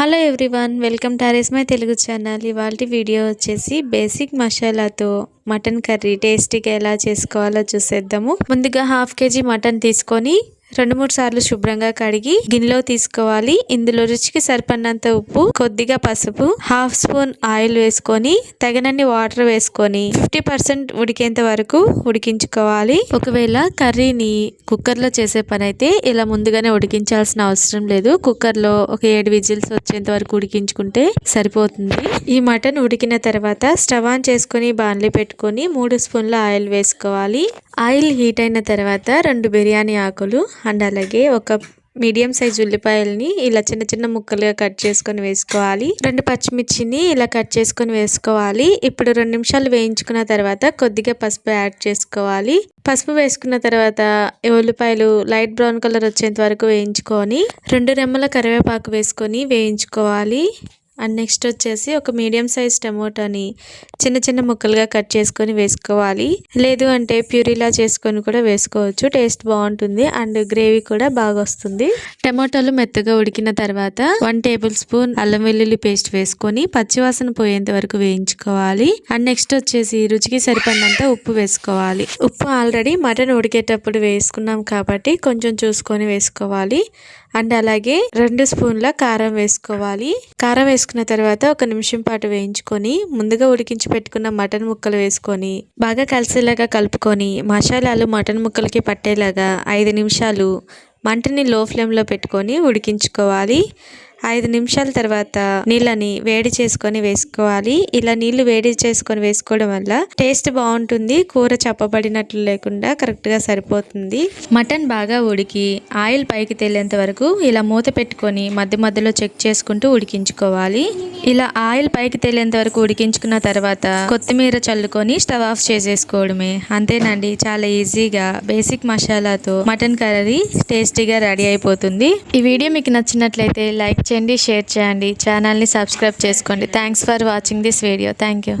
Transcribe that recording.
Hello everyone welcome to Ares my Telugu channel ఇవాళ video వచ్చేసి basic మసాలాతో mutton curry టేస్టీగా ఎలా చేసుకోవాలో చూసేద్దాము. ముందుగా హాఫ్ కేజీ మటన్ తీసుకొని రెండు మూడు సార్లు శుభ్రంగా కడిగి గిన్నెలో తీసుకోవాలి. ఇందులో రుచికి సరిపడినంత ఉప్పు కొద్దిగా పసుపు హాఫ్ స్పూన్ ఆయిల్ వేసుకొని తగినన్ని వాటర్ వేసుకొని ఫిఫ్టీ పర్సెంట్ ఉడికేంత వరకు ఉడికించుకోవాలి. ఒకవేళ కర్రీని కుక్కర్లో చేసే పని అయితే ఇలా ముందుగానే ఉడికించాల్సిన అవసరం లేదు. కుక్కర్లో ఒక ఏడు విజిల్స్ వచ్చేంత వరకు ఉడికించుకుంటే సరిపోతుంది. ఈ మటన్ ఉడికిన తర్వాత స్టవ్ ఆన్ చేసుకొని బాన్లీ పెట్టుకొని మూడు స్పూన్ల ఆయిల్ వేసుకోవాలి. ఆయిల్ హీట్ అయిన తర్వాత రెండు బిర్యానీ ఆకులు అండ్ అలాగే ఒక మీడియం సైజ్ ఉల్లిపాయలని ఇలా చిన్న చిన్న ముక్కలుగా కట్ చేసుకొని వేసుకోవాలి. రెండు పచ్చిమిర్చిని ఇలా కట్ చేసుకొని వేసుకోవాలి. ఇప్పుడు రెండు నిమిషాలు వేయించుకున్న తర్వాత కొద్దిగా పసుపు యాడ్ చేసుకోవాలి. పసుపు వేసుకున్న తర్వాత ఉల్లిపాయలు లైట్ బ్రౌన్ కలర్ వచ్చేంత వరకు వేయించుకొని రెండు రెమ్మల కరివేపాకు వేసుకొని వేయించుకోవాలి. అండ్ నెక్స్ట్ వచ్చేసి ఒక మీడియం సైజ్ టమోటాని చిన్న చిన్న ముక్కలుగా కట్ చేసుకొని వేసుకోవాలి. లేదు అంటే ప్యూరీలా చేసుకొని కూడా వేసుకోవచ్చు. టేస్ట్ బాగుంటుంది అండ్ గ్రేవీ కూడా బాగా వస్తుంది. టమోటాలు మెత్తగా ఉడికిన తర్వాత వన్ టేబుల్ స్పూన్ అల్లం వెల్లుల్లి పేస్ట్ వేసుకొని పచ్చివాసన పోయేంత వరకు వేయించుకోవాలి. అండ్ నెక్స్ట్ వచ్చేసి రుచికి సరిపడినంత ఉప్పు వేసుకోవాలి. ఉప్పు ఆల్రెడీ మటన్ ఉడికేటప్పుడు వేసుకున్నాం కాబట్టి కొంచెం చూసుకొని వేసుకోవాలి. అండ్ అలాగే రెండు స్పూన్ల కారం వేసుకోవాలి. కారం వేసుకున్న తర్వాత ఒక నిమిషం పాటు వేయించుకొని ముందుగా ఉడికించి పెట్టుకున్న మటన్ ముక్కలు వేసుకొని బాగా కలిసేలాగా కలుపుకొని మసాలాలు మటన్ ముక్కలకి పట్టేలాగా ఐదు నిమిషాలు మంటని లో ఫ్లేమ్లో పెట్టుకొని ఉడికించుకోవాలి. ఐదు నిమిషాల తర్వాత నీళ్ళని వేడి చేసుకొని వేసుకోవాలి. ఇలా నీళ్ళు వేడి చేసుకొని వేసుకోవడం వల్ల టేస్ట్ బాగుంటుంది. కూర చప్పబడినట్లు లేకుండా కరెక్ట్గా సరిపోతుంది. మటన్ బాగా ఉడికి ఆయిల్ పైకి తేలేంత వరకు ఇలా మూత పెట్టుకొని మధ్య మధ్యలో చెక్ చేసుకుంటూ ఉడికించుకోవాలి. ఇలా ఆయిల్ పైకి తేలేంత వరకు ఉడికించుకున్న తర్వాత కొత్తిమీర చల్లుకొని స్టవ్ ఆఫ్ చేసేసుకోవడమే. అంతేనండి చాలా ఈజీగా బేసిక్ మసాలాతో మటన్ కర్రీ టేస్టీగా రెడీ అయిపోతుంది. ఈ వీడియో మీకు నచ్చినట్లయితే లైక్ చేయండి షేర్ చేయండి ఛానల్ని సబ్స్క్రైబ్ చేసుకోండి. Thanks for watching this video thank you